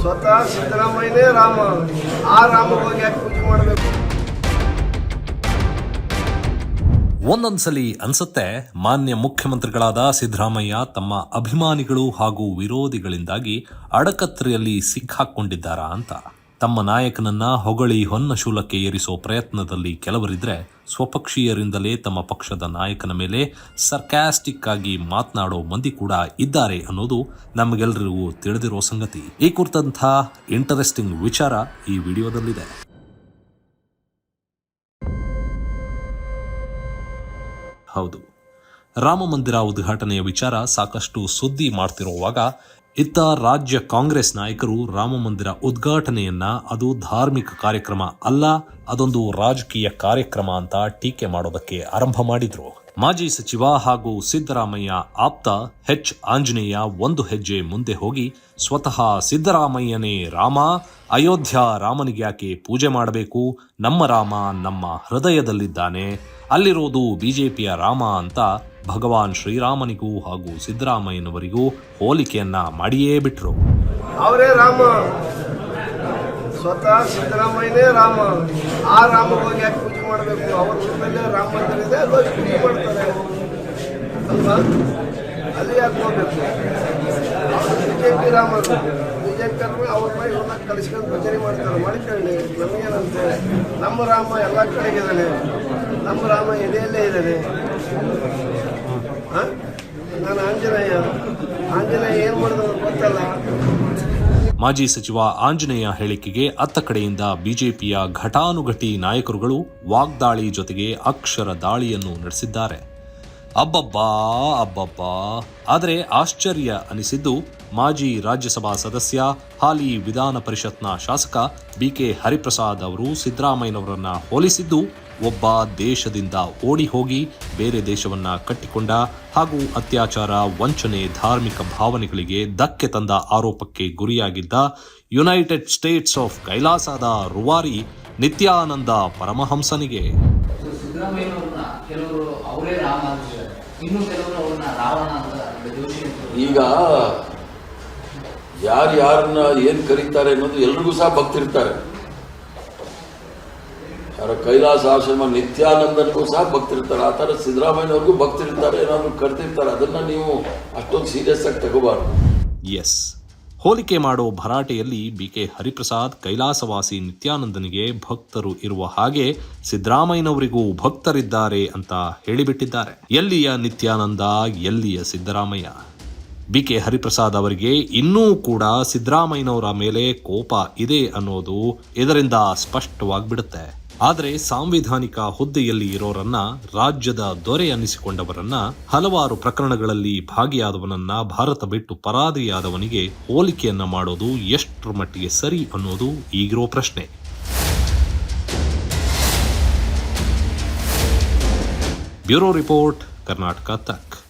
ಸ್ವತಃ ಸಿದ್ದರಾಮಯ್ಯನೇ ರಾಮ, ಆ ರಾಮ ಹೋಗಿ ಯಾಕೆ ಪೂಜೆ ಮಾಡಬೇಕು? ಒಂದೊಂದ್ಸಲಿ ಅನ್ಸುತ್ತೆ, ಮಾನ್ಯ ಮುಖ್ಯಮಂತ್ರಿಗಳಾದ ಸಿದ್ದರಾಮಯ್ಯ ತಮ್ಮ ಅಭಿಮಾನಿಗಳು ಹಾಗೂ ವಿರೋಧಿಗಳಿಂದಾಗಿ ಅಡಕತ್ರಿಯಲ್ಲಿ ಸಿಕ್ಕಾಕೊಂಡಿದ್ದಾರಾ ಅಂತ. ತಮ್ಮ ನಾಯಕನನ್ನ ಹೊಗಳಿ ಹೊನ್ನ ಶೂಲಕ್ಕೆ ಏರಿಸೋ ಪ್ರಯತ್ನದಲ್ಲಿ ಕೆಲವರಿದ್ರೆ ಸ್ವಪಕ್ಷೀಯರಿಂದಲೇ ತಮ್ಮ ಪಕ್ಷದ ನಾಯಕನ ಮೇಲೆ ಸರ್ಕ್ಯಾಸ್ಟಿಕ್ ಆಗಿ ಮಾತನಾಡೋ ಮಂದಿ ಕೂಡ ಇದ್ದಾರೆ ಅನ್ನೋದು ನಮಗೆಲ್ಲರಿಗೂ ತಿಳಿದಿರೋ ಸಂಗತಿ. ಈ ಕುರಿತಂತಹ ಇಂಟರೆಸ್ಟಿಂಗ್ ವಿಚಾರ ಈ ವಿಡಿಯೋದಲ್ಲಿದೆ. ಹೌದು. ರಾಮ ಮಂದಿರ ಉದ್ಘಾಟನೆಯ ವಿಚಾರ ಸಾಕಷ್ಟು ಸುದ್ದಿ ಮಾಡ್ತಿರುವಾಗ ಇತ್ತ ರಾಜ್ಯ ಕಾಂಗ್ರೆಸ್ ನಾಯಕರು ರಾಮ ಮಂದಿರ ಉದ್ಘಾಟನೆಯನ್ನ ಅದು ಧಾರ್ಮಿಕ ಕಾರ್ಯಕ್ರಮ ಅಲ್ಲ, ಅದೊಂದು ರಾಜಕೀಯ ಕಾರ್ಯಕ್ರಮ ಅಂತ ಟೀಕೆ ಮಾಡೋದಕ್ಕೆ ಆರಂಭ ಮಾಡಿದ್ರು. ಮಾಜಿ ಸಚಿವ ಹಾಗೂ ಸಿದ್ದರಾಮಯ್ಯ ಆಪ್ತ ಹೆಚ್ ಆಂಜನೇಯ ಒಂದು ಹೆಜ್ಜೆ ಮುಂದೆ ಹೋಗಿ ಸ್ವತಃ ಸಿದ್ದರಾಮಯ್ಯನೇ ರಾಮ, ಅಯೋಧ್ಯ ರಾಮನಿಗೆ ಯಾಕೆ ಪೂಜೆ ಮಾಡಬೇಕು? ನಮ್ಮ ರಾಮ ನಮ್ಮ ಹೃದಯದಲ್ಲಿದ್ದಾನೆ. ಅಲ್ಲಿರೋದು ಬಿಜೆಪಿಯ ರಾಮ ಅಂತ ಭಗವಾನ್ ಶ್ರೀರಾಮನಿಗೂ ಹಾಗೂ ಸಿದ್ದರಾಮಯ್ಯನವರಿಗೂ ಹೋಲಿಕೆಯನ್ನ ಮಾಡಿಯೇ ಬಿಟ್ರು. ಅವರೇ ರಾಮ. ಸ್ವತಃ ಸಿದ್ದರಾಮಯ್ಯನೇ ರಾಮ. ಆ ರಾಮ ಹೋಗಿ ಯಾಕೆ ಪೂಜೆ ಮಾಡಬೇಕು? ಅವ್ರ ಊರಿನಲ್ಲೇ ರಾಮ ಮಂದಿರ ಇದೆ ಅಲ್ಲಿ ಹೋಗಿ ಪೂಜೆ ಮಾಡ್ತಾರೆ? ಅಲ್ವಾ? ಅಲ್ಲಿ ಯಾಕೆ ಹೋಗ್ಬೇಕು? ಬಿ ರಾಮರು. ಬಿ ಅವ್ರ ಮೈ ಇವ್ರನ್ನ ಕಲಿಸ್ಕೊಂಡು ಭಜನೆ ಮಾಡ್ತಾರೆ. ಮಾಡ್ಕೊಳ್ಳಿ ನಮಗೇನಂತೆ ನಮ್ಮ ರಾಮ ಎಲ್ಲ ಕಡೆಗಿದ್ದಾನೆ ನಮ್ಮ ರಾಮ ಎದೆಯಲ್ಲೇ ಇದ್ದಾನೆ. ನಾನು ಆಂಜನೇಯ. ಆಂಜನೇಯ ಏನು ಮಾಡಿದ್ರು ಗೊತ್ತಲ್ಲ? ಮಾಜಿ ಸಚಿವ ಆಂಜನೇಯ ಹೇಳಿಕೆಗೆ ಅತ್ತ ಕಡೆಯಿಂದ ಬಿಜೆಪಿಯ ಘಟಾನುಘಟಿ ನಾಯಕರುಗಳು ವಾಗ್ದಾಳಿ ಜೊತೆಗೆ ಅಕ್ಷರ ದಾಳಿಯನ್ನು ನಡೆಸಿದ್ದಾರೆ. ಅಬ್ಬಬ್ಬಾ ಅಬ್ಬಬ್ಬಾ. ಆದರೆ ಆಶ್ಚರ್ಯ ಅನಿಸಿದ್ದು ಮಾಜಿ ರಾಜ್ಯಸಭಾ ಸದಸ್ಯ ಹಾಲಿ ವಿಧಾನ ಪರಿಷತ್ನ ಶಾಸಕ ಬಿಕೆ ಹರಿಪ್ರಸಾದ್ ಅವರು ಸಿದ್ದರಾಮಯ್ಯನವರನ್ನ ಹೋಲಿಸಿದ್ದು ಒಬ್ಬ ದೇಶದಿಂದ ಓಡಿ ಹೋಗಿ ಬೇರೆ ದೇಶವನ್ನ ಕಟ್ಟಿಕೊಂಡ ಹಾಗೂ ಅತ್ಯಾಚಾರ ವಂಚನೆ ಧಾರ್ಮಿಕ ಭಾವನೆಗಳಿಗೆ ಧಕ್ಕೆ ತಂದ ಆರೋಪಕ್ಕೆ ಗುರಿಯಾಗಿದ್ದ ಯುನೈಟೆಡ್ ಸ್ಟೇಟ್ಸ್ ಆಫ್ ಕೈಲಾಸದ ರುವಾರಿ ನಿತ್ಯಾನಂದ ಪರಮಹಂಸನಿಗೆ. ಸೊ ಕೆಲವರು ಅವರೇ ರಾಮ ಅಂತಿದ್ದಾರೆ ಇನ್ನು ಕೆಲವರು ಅವ್ರನ್ನ ರಾವಣ ಅಂತ ಜೋಶಿ ಈಗ ಯಾರು ಯಾರನ್ನ ಏನ್ ಕರೀತಾರೆ ಅನ್ನೋದು ಎಲ್ರಿಗೂ ಸಹ ಭಕ್ತಿರ್ತಾರೆ ಯಾರ ಕೈಲಾಸ ಆಶ್ರಮ ನಿತ್ಯಾನಂದನಿಗೂ ಸಹ ಭಕ್ತಿರ್ತಾರೆ ಆ ಥರ ಸಿದ್ದರಾಮಯ್ಯನವ್ರಿಗೂ ಭಕ್ತಿರ್ತಾರೆ ಏನಾದ್ರು ಕರ್ತಿರ್ತಾರೆ. ಅದನ್ನ ನೀವು ಅಷ್ಟೊಂದು ಸೀರಿಯಸ್ ಆಗಿ ತಗೋಬಾರ್ದು. ಎಸ್ ಹೋಲಿಕೆ ಮಾಡೋ ಭರಾಟೆಯಲ್ಲಿ ಬಿ ಕೆ ಹರಿಪ್ರಸಾದ್ ಕೈಲಾಸವಾಸಿ ನಿತ್ಯಾನಂದನಿಗೆ ಭಕ್ತರು ಇರುವ ಹಾಗೆ ಸಿದ್ದರಾಮಯ್ಯನವರಿಗೂ ಭಕ್ತರಿದ್ದಾರೆ ಅಂತ ಹೇಳಿಬಿಟ್ಟಿದ್ದಾರೆ. ಎಲ್ಲಿಯ ನಿತ್ಯಾನಂದ, ಎಲ್ಲಿಯ ಸಿದ್ದರಾಮಯ್ಯ? ಬಿಕೆ ಹರಿಪ್ರಸಾದ್ ಅವರಿಗೆ ಇನ್ನೂ ಕೂಡ ಸಿದ್ದರಾಮಯ್ಯನವರ ಮೇಲೆ ಕೋಪ ಇದೆ ಅನ್ನೋದು ಇದರಿಂದ ಸ್ಪಷ್ಟವಾಗ್ಬಿಡುತ್ತೆ. ಆದರೆ ಸಾಂವಿಧಾನಿಕ ಹುದ್ದೆಯಲ್ಲಿ ಇರೋರನ್ನ, ರಾಜ್ಯದ ದೊರೆ ಅನ್ನಿಸಿಕೊಂಡವರನ್ನ, ಹಲವಾರು ಪ್ರಕರಣಗಳಲ್ಲಿ ಭಾಗಿಯಾದವನನ್ನ, ಭಾರತ ಬಿಟ್ಟು ಪರಾದಿಯಾದವನಿಗೆ ಹೋಲಿಕೆಯನ್ನ ಮಾಡೋದು ಎಷ್ಟರ ಮಟ್ಟಿಗೆ ಸರಿ ಅನ್ನೋದು ಈಗಿರೋ ಪ್ರಶ್ನೆ. ಬ್ಯೂರೋ ರಿಪೋರ್ಟ್, ಕರ್ನಾಟಕ ತಕ್.